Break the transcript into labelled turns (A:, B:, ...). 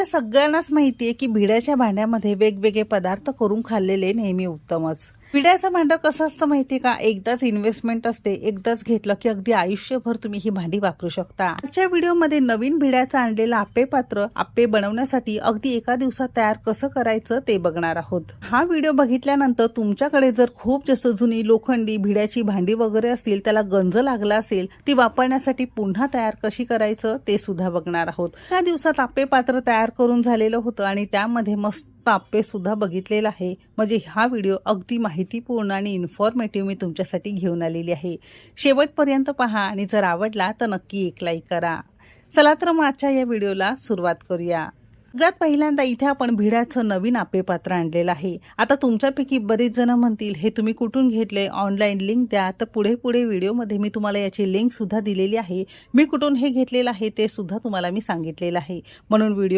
A: आपल्या सगळ्यांनाच माहिती आहे की भिड्याच्या भांड्यामध्ये वेगवेगळे पदार्थ करून खाल्लेले नेहमी उत्तमच. भिड्याचं भांडं कसं असतं माहितीये का? एकदाच इन्व्हेस्टमेंट असते एकदाच घेतलं की अगदी आयुष्यभर तुम्ही ही भांडी वापरू शकता. आजच्या व्हिडिओमध्ये नवीन भिड्याचं आणलेलं आप्पे पात्र आप्पे बनवण्यासाठी अगदी एका दिवसात तयार कसं करायचं ते बघणार आहोत. हा व्हिडिओ बघितल्यानंतर तुमच्याकडे जर खूप जास्त जुनी लोखंडी भिड्याची भांडी वगैरे असतील त्याला गंज लागला असेल ती वापरण्यासाठी पुन्हा तयार कशी करायचं ते सुद्धा बघणार आहोत. त्या दिवसात आप्पे पात्र तयार करून झालेलं होतं आणि त्यामध्ये मस्त आप्पे बघितलेला बघितलेलं आहे. म्हणजे हा व्हिडिओ अगदी माहितीपूर्ण आणि इन्फॉर्मेटिव्ह मी तुमच्यासाठी घेऊन आलेली आहे. शेवटपर्यंत पहा आणि जर आवडला तर नक्की एक लाईक करा. चला तर मग आजच्या या व्हिडिओला सुरुवात करूया. सगळ्यात पहिल्यांदा इथे आपण भिड्याचं नवीन आपेपात्र आणलेलं आहे. आता तुमच्यापैकी बरेच जण म्हणतील हे तुम्ही कुठून घेतले ऑनलाईन लिंक द्या. तर पुढे पुढे व्हिडिओमध्ये मी तुम्हाला याची लिंक सुद्धा दिलेली आहे. मी कुठून हे घेतलेलं आहे ते सुद्धा तुम्हाला मी सांगितलेलं आहे. म्हणून व्हिडिओ